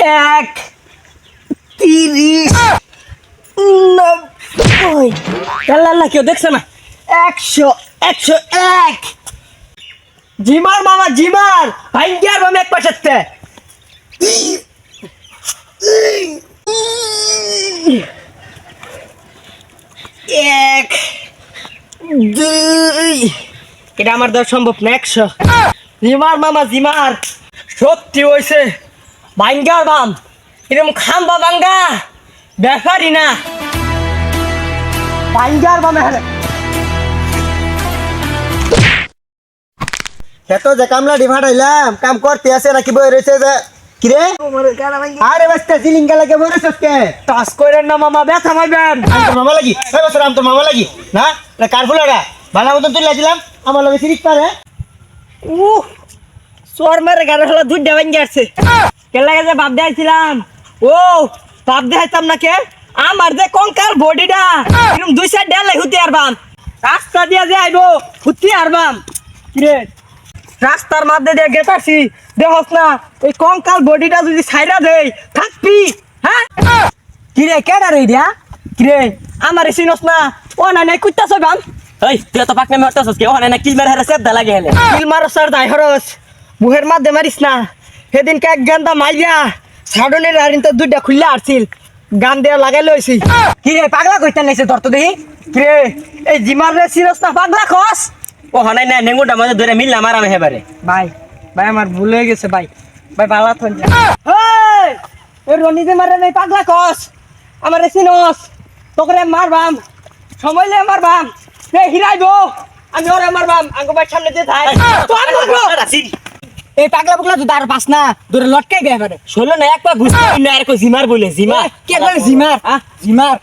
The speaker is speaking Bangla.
এক, তিরিশ, নব্বই। আল্লাহ কেউ দেখছে না? একশো একশো এক। জিমার মামা, জিমার! ভাইঙ্গার মামা এক পাশে এক, দুই। এটা আমার দেওয়া সম্ভব না, একশো। জিমার মামা, জিমার। সত্যি হয়েছে ভাঙ্গার বাম। এরকম খাম্বা ভাঙ্গা ব্যাপারই না। ভাঙ্গার বাম এত যে কামলা ডিভাট আইলাম কাম করতে আছে নাকি বই রয়েছে যে কিরে আরে বাস্তা জিলিঙ্গা লাগে বই রয়েছে কে টাস করেন না মামা ব্যথা মাইবেন তোর মামা লাগি? এই বছর আম তোর মামা লাগি? না? কার ফুলাটা ভালো মতন তুলে দিলাম আমার লগে সিরিজ পারে। উহ চোর মেরে গাড়ি হলো দুধ দেবেন গেছে কে লাগে যে বাপ দেখাইছিলাম? ও বাপ দেখাইতাম না কে? আমার যে কঙ্কাল বডিটা এরকম দুই সাইড ডালে হুতি আরবাম রাস্তা দিয়ে যে আইবো হুতি আরবাম কিরে? রাস্তার মধ্যে দিয়ে গেতাছি দেখস না এই কঙ্কাল বডিটা যদি সাইডা দেই থাকবি হ্যাঁ? কিরে কেডা রে দিয়া কিরে আমার চিনস না ও না নাই কুত্তা সবাম এই তুই তো পাকনে মারতেছস কি? ওখানে না কি মেরে হারে সেদ্ধা লাগে হেলে। কিল মারস আর দাই হরস। মুহের মধ্যে মারিস না। সেদিনকে এক গান্দা মাইয়া সাডনের আরিন তো দুইটা খুললে আসছিল গান দেওয়া লাগাই লইছি। কি রে পাগলা কইতে নাইছে ধরতো দেখি? কি রে এই জিমার রে সিরস না পাগলা খস হনাই না নেঙ্গুটা মাঝে ধরে মিললাম আরামে হেবারে। ভাই ভাই আমার ভুল হয়ে গেছে ভাই। ভাই বালা থন ওই রনি যে মারে নাই পাগলা খস আমার সিনস তোকে মারবাম সময় লে মারবাম রে হিরাইবো আমি ওরে মারবাম আঙ্গো ভাই সামনে দিয়ে থাই তো আমি এই পাগলা পাগলা তো তার পাস না ধরে লটকাই দেয় এবারে শোনো না এক পা ঘুষতে না আর জিমার বলে জিমার কে বলে জিমার? জিমার।